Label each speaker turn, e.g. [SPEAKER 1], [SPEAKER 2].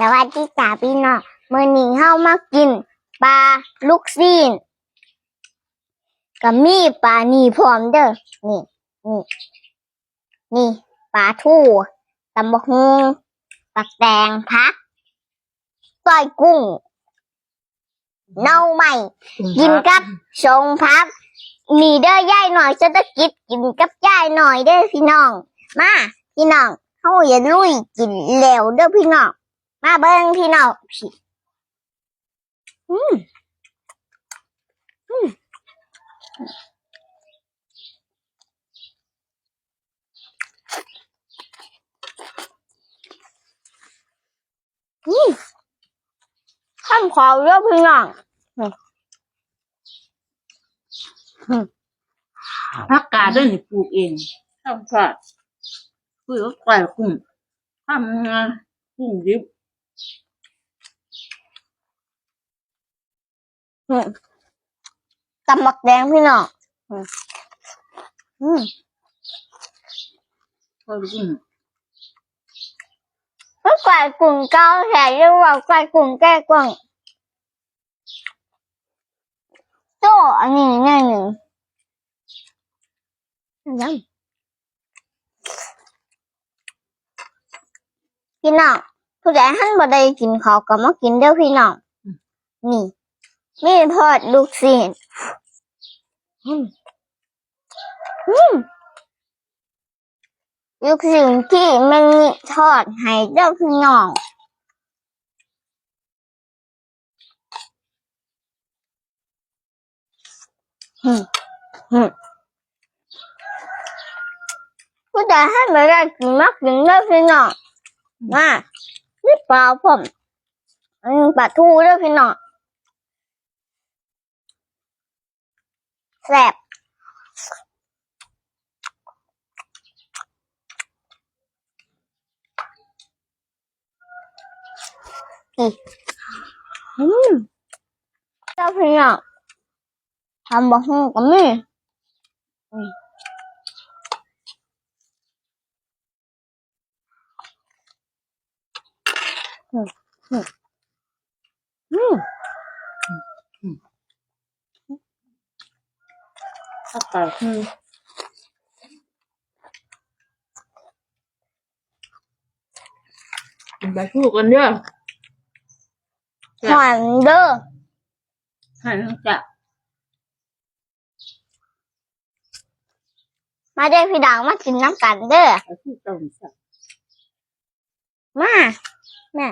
[SPEAKER 1] สวัสดีจ้าพี่น้องมื้อนี้เฮามากินปลาลูกซีนกับมีปลานี่พร้อมเด้อนี่นี่นี่ปลาทูตำบักฮุงปักแตงพักก้อยกุ้งเน่าใหม่ กินกับชงพักมีเด้อย่ายหน่อยจะตะกิดกินกับย่ายหน่อยเด้อพี่น้อง มา พี่น้องเฮาอย่าลุยกินแล้วเด้อพี่น้อง มาเบิ้งพี่น้องพี่อืมอืมอืมข้ามขาวเยอะพี่น้อง
[SPEAKER 2] ผักกาดด้วยนี่ปลูกเองทำค่ะคือว่าไก่กุ้งทำงานกุ้งดิบ
[SPEAKER 1] อืม ตำหมักแดงพี่น้องอืมอืม
[SPEAKER 2] ก็กุ้ง
[SPEAKER 1] แล้วไก่กลุ่มเก้าแถเรียกว่าไก่กลุ่มแก้กล่องโจ้อันนี้แน่หนึ่งยังพี่น้องผู้ใดหันบ่ได้กินข้าวก็มากินเด้อพี่น้องนี่ มีทอดลูกศิษย์อืมอืมลูกศิษย์ที่มันมีทอดให้เด้อพี่น้องอืมอืมผู้ใดให้บ่ได้กินมากินเด้อพี่น้องมานี่ปลาผมอันนี้ปลาทูเด้อพี่น้อง แซ่บอืมเจ้าพี่น้องทำบักหุ่งกับมีอืมอืมอืม อืม
[SPEAKER 2] ผักกาดคือกินใบพูกันเด้อ
[SPEAKER 1] หวานเด้อ
[SPEAKER 2] ให้ทั้งจะ
[SPEAKER 1] มาได้พี่ดังมากินน้ำกันเด้อ
[SPEAKER 2] ใบพูต้มสับ
[SPEAKER 1] มาแม่